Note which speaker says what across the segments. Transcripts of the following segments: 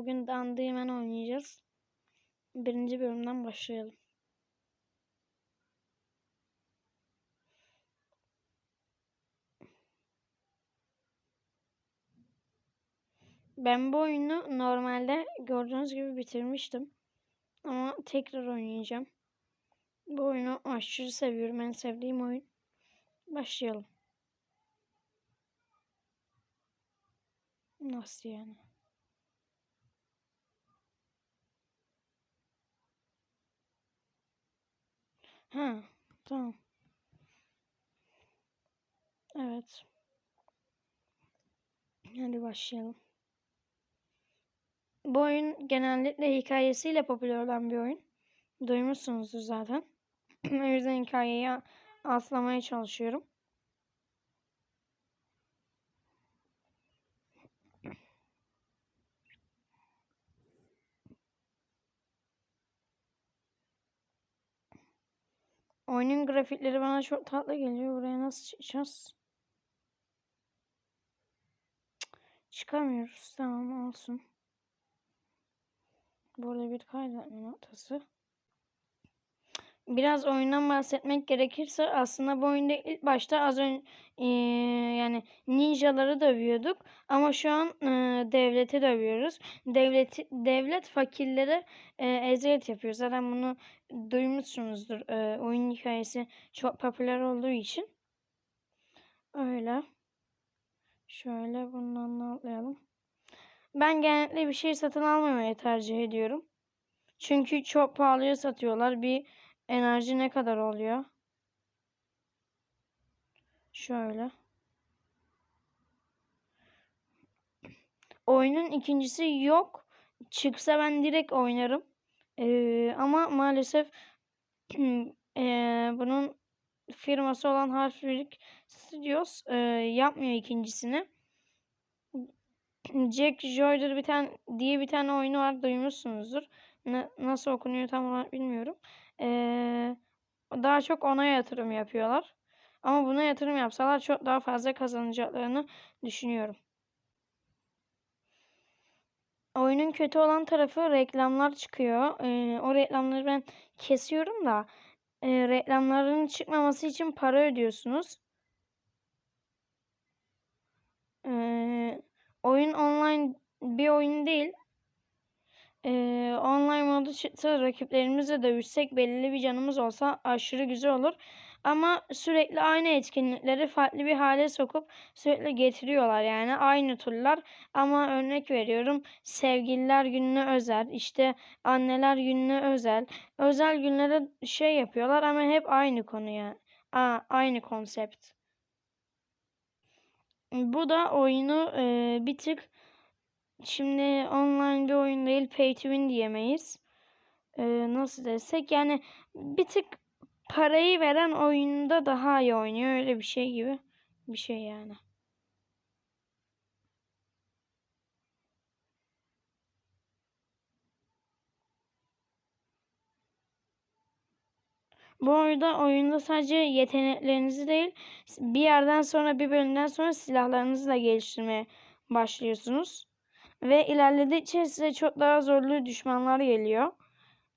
Speaker 1: bugün Dandy hemen oynayacağız. Birinci bölümden başlayalım. Ben bu oyunu normalde gördüğünüz gibi bitirmiştim. Ama tekrar oynayacağım. Bu oyunu aşırı seviyorum. En sevdiğim oyun. Başlayalım. Nasıl yani? Ha, tamam. Evet. Hadi başlayalım. Bu oyun genellikle hikayesiyle popüler olan bir oyun. Duymuşsunuzdur zaten. o yüzden hikayeyi atlamaya çalışıyorum. Oyunun grafikleri bana çok tatlı geliyor. Buraya nasıl çıkacağız? Çıkamıyoruz. Tamam olsun. Burada bir kaydetme noktası. Biraz oyundan bahsetmek gerekirse aslında bu oyunda ilk başta az önce yani ninjaları dövüyorduk ama şu an e, devleti dövüyoruz. Devleti devlet fakirlere e, eziyet yapıyor. Zaten bunu duymuşsunuzdur. E, oyun hikayesi çok popüler olduğu için. Öyle. Şöyle bundan atlayalım. Ben genellikle bir şey satın almamayı tercih ediyorum. Çünkü çok pahalıya satıyorlar. Bir enerji ne kadar oluyor? Şöyle. Oyunun ikincisi yok. Çıksa ben direkt oynarım. Ee, ama maalesef e, bunun firması olan Harfrick Studios e, yapmıyor ikincisini. Jack Joyner bir diye bir tane oyunu var duymuşsunuzdur. Ne, nasıl okunuyor tam olarak bilmiyorum. Daha çok ona yatırım yapıyorlar. Ama buna yatırım yapsalar çok daha fazla kazanacaklarını düşünüyorum. Oyunun kötü olan tarafı reklamlar çıkıyor. Ee, o reklamları ben kesiyorum da e, reklamların çıkmaması için para ödüyorsunuz. Ee, oyun online bir oyun değil. Ee, online modu çıksa rakiplerimizle dövüşsek belirli bir canımız olsa aşırı güzel olur. Ama sürekli aynı etkinlikleri farklı bir hale sokup sürekli getiriyorlar yani aynı turlar. Ama örnek veriyorum sevgililer gününe özel işte anneler gününe özel özel günlere şey yapıyorlar ama hep aynı konu yani. Aa, aynı konsept. Bu da oyunu e, bir tık Şimdi online bir oyun değil pay to win diyemeyiz. Ee, nasıl desek yani bir tık parayı veren oyunda daha iyi oynuyor öyle bir şey gibi bir şey yani. Bu oyunda oyunda sadece yeteneklerinizi değil bir yerden sonra bir bölümden sonra silahlarınızı da geliştirmeye başlıyorsunuz. Ve ilerledikçe size çok daha zorlu düşmanlar geliyor.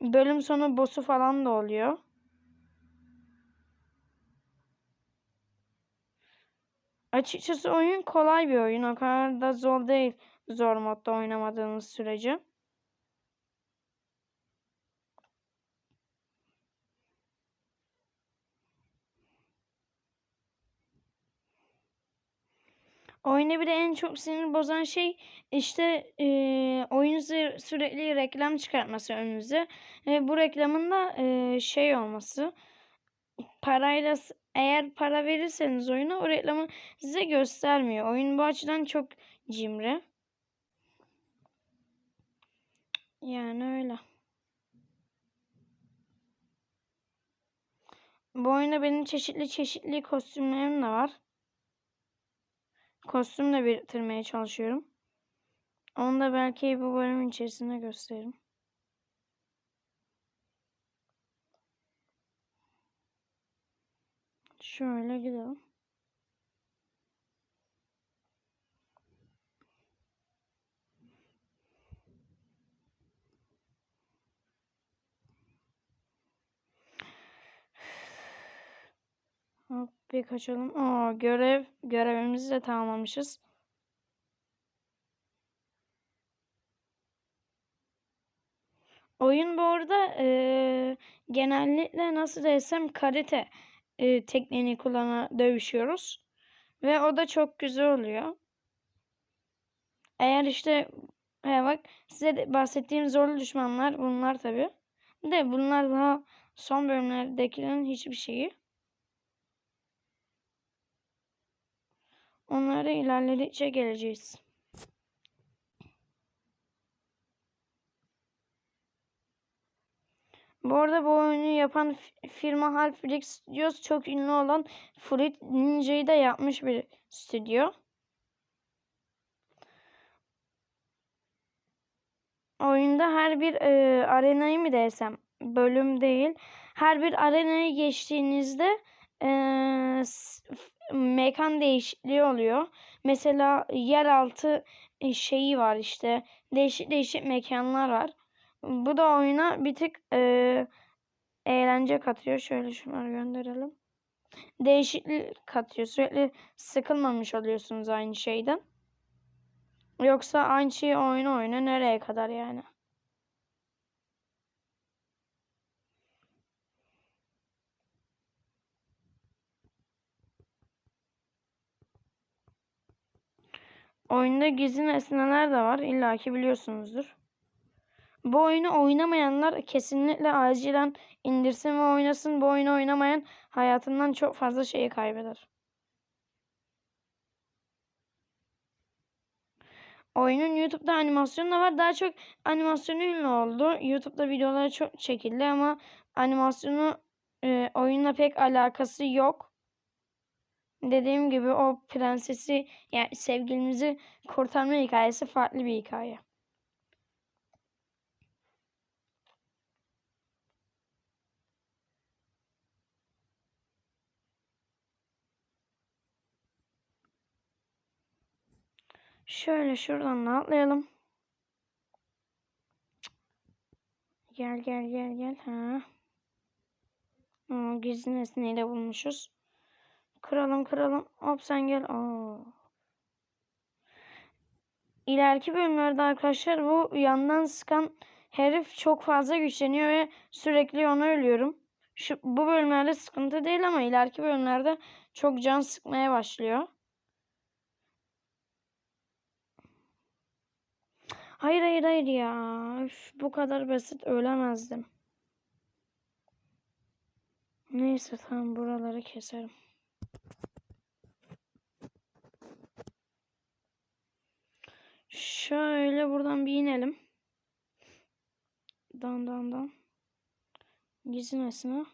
Speaker 1: Bölüm sonu boss'u falan da oluyor. Açıkçası oyun kolay bir oyun. O kadar da zor değil zor modda oynamadığınız sürece. Oyunda bir de en çok sinir bozan şey işte e, oyun sürekli reklam çıkartması önünüze. Ve bu reklamın da e, şey olması. Parayla eğer para verirseniz oyuna o reklamı size göstermiyor. Oyun bu açıdan çok cimri. Yani öyle. Bu oyunda benim çeşitli çeşitli kostümlerim de var. Kostüm de bitirmeye çalışıyorum. Onu da belki bu bölümün içerisinde gösteririm. Şöyle gidelim. Bir kaçalım. Aa, görev görevimizi de tamamlamışız. Oyun bu arada eee, genellikle nasıl desem karate eee, tekniğini kullana dövüşüyoruz. Ve o da çok güzel oluyor. Eğer işte he bak size de bahsettiğim zorlu düşmanlar bunlar tabi. De bunlar daha son bölümlerdekilerin hiçbir şeyi. Onlara ilerledikçe geleceğiz. Bu arada bu oyunu yapan fi- firma Half-Life Studios çok ünlü olan Fruit Ninja'yı da yapmış bir stüdyo. Oyunda her bir e, arenayı mı desem bölüm değil. Her bir arenayı geçtiğinizde e, mekan değişikliği oluyor. Mesela yeraltı e, şeyi var işte. Değişik değişik mekanlar var. Bu da oyuna bir tık e, eğlence katıyor. Şöyle şunları gönderelim. Değişiklik katıyor. Sürekli sıkılmamış oluyorsunuz aynı şeyden. Yoksa aynı şeyi oyna oyna nereye kadar yani? Oyunda gizli nesneler de var. İlla ki biliyorsunuzdur. Bu oyunu oynamayanlar kesinlikle acilen indirsin ve oynasın. Bu oyunu oynamayan hayatından çok fazla şeyi kaybeder. Oyunun YouTube'da animasyonu da var. Daha çok animasyonu ünlü oldu. YouTube'da videoları çok çekildi ama animasyonu e, oyunla pek alakası yok. Dediğim gibi o prensesi yani sevgilimizi kurtarma hikayesi farklı bir hikaye. Şöyle şuradan da atlayalım. Gel gel gel gel. Ha. Aa, gizli nesneyi de bulmuşuz. Kıralım kıralım. Hop sen gel. Aa. İleriki bölümlerde arkadaşlar bu yandan sıkan herif çok fazla güçleniyor ve sürekli ona ölüyorum. Şu, bu bölümlerde sıkıntı değil ama ileriki bölümlerde çok can sıkmaya başlıyor. Hayır hayır hayır ya. Üf, bu kadar basit ölemezdim. Neyse tamam buraları keserim. Şöyle buradan bir inelim. Dan dan dan. Gizlemesine.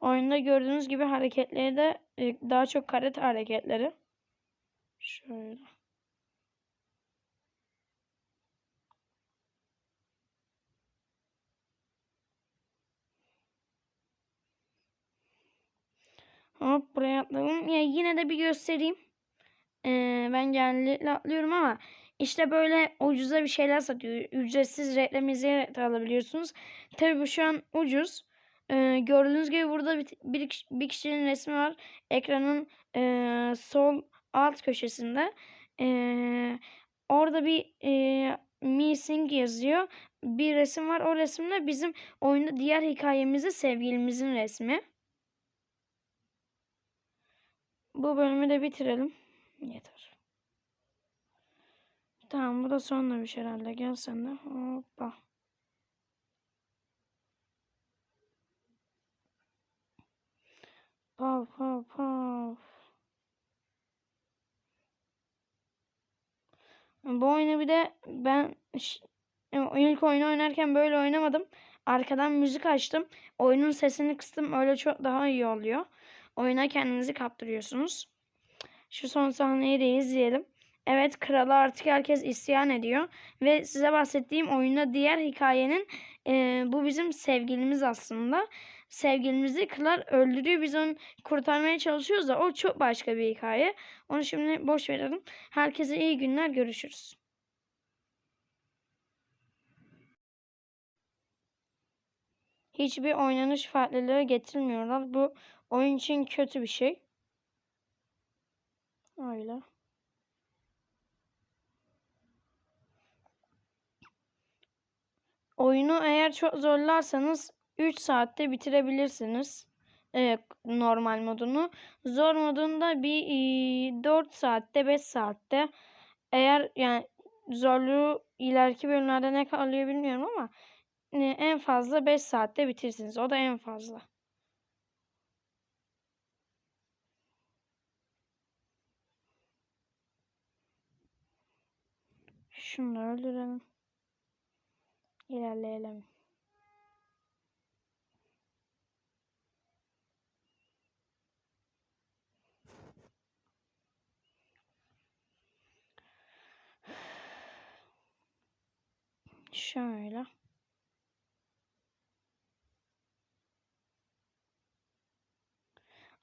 Speaker 1: Oyunda gördüğünüz gibi hareketleri de e, daha çok karate hareketleri. Şöyle. Hop buraya atladım. Ya yine de bir göstereyim. Ee, ben genellikle atlıyorum ama işte böyle ucuza bir şeyler satıyor. Ücretsiz reklam izleyerek alabiliyorsunuz. Tabii bu şu an ucuz. Ee, gördüğünüz gibi burada bir, bir, bir kişinin resmi var. Ekranın e, sol alt köşesinde. Ee, orada bir e, missing yazıyor. Bir resim var. O resimde bizim oyunda diğer hikayemizde sevgilimizin resmi. Bu bölümü de bitirelim. Yeter. Tamam bu da son dövüş herhalde. Gel sen de. Hoppa. Pav pav pav. Bu oyunu bir de ben ş- ilk oyunu oynarken böyle oynamadım. Arkadan müzik açtım. Oyunun sesini kıstım. Öyle çok daha iyi oluyor. Oyuna kendinizi kaptırıyorsunuz. Şu son sahneyi de izleyelim. Evet krala artık herkes isyan ediyor. Ve size bahsettiğim oyunda diğer hikayenin e, bu bizim sevgilimiz aslında. Sevgilimizi kral öldürüyor. Biz onu kurtarmaya çalışıyoruz da o çok başka bir hikaye. Onu şimdi boş verelim. Herkese iyi günler. Görüşürüz. hiçbir oynanış farklılığı getirmiyorlar. Bu oyun için kötü bir şey. Öyle. Oyunu eğer çok zorlarsanız 3 saatte bitirebilirsiniz. Evet, normal modunu. Zor modunda bir e, 4 saatte 5 saatte eğer yani zorluğu ileriki bölümlerde ne kalıyor bilmiyorum ama e, en fazla 5 saatte bitirsiniz. O da en fazla. Şunu öldürelim. İlerleyelim. Şöyle.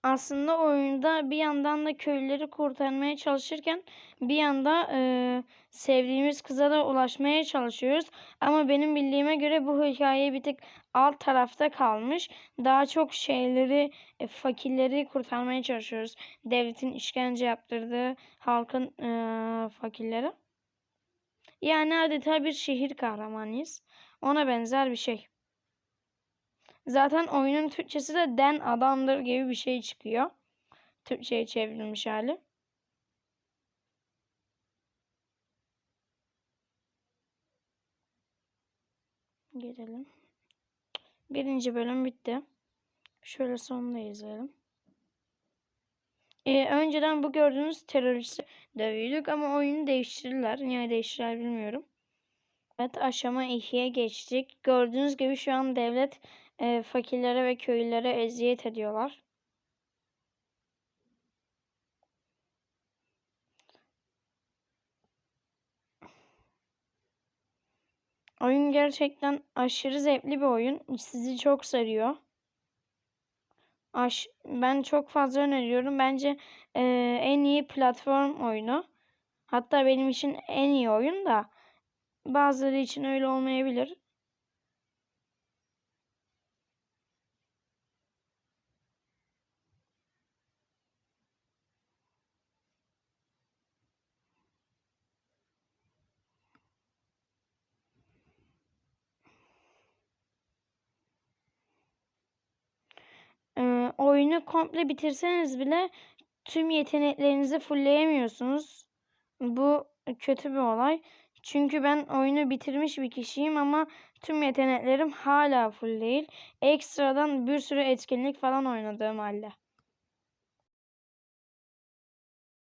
Speaker 1: Aslında oyunda bir yandan da köylüleri kurtarmaya çalışırken bir yanda e, sevdiğimiz kıza da ulaşmaya çalışıyoruz. Ama benim bildiğime göre bu hikaye bir tık alt tarafta kalmış. Daha çok şeyleri, e, fakirleri kurtarmaya çalışıyoruz. Devletin işkence yaptırdığı halkın e, fakirleri. Yani adeta bir şehir kahramanıyız. Ona benzer bir şey. Zaten oyunun Türkçesi de den adamdır gibi bir şey çıkıyor. Türkçe'ye çevrilmiş hali. Gelelim. Birinci bölüm bitti. Şöyle sonunda izleyelim. Ee, önceden bu gördüğünüz terörist dövüyorduk ama oyunu değiştirdiler. Niye değiştirdiler bilmiyorum. Evet aşama 2'ye geçtik. Gördüğünüz gibi şu an devlet e, fakirlere ve köylülere eziyet ediyorlar. Oyun gerçekten aşırı zevkli bir oyun. Sizi çok sarıyor. Aş ben çok fazla öneriyorum. Bence e, en iyi platform oyunu. Hatta benim için en iyi oyun da bazıları için öyle olmayabilir. Ee, oyunu komple bitirseniz bile tüm yeteneklerinizi fullleyemiyorsunuz. Bu kötü bir olay. Çünkü ben oyunu bitirmiş bir kişiyim ama tüm yeteneklerim hala full değil. Ekstradan bir sürü etkinlik falan oynadığım halde.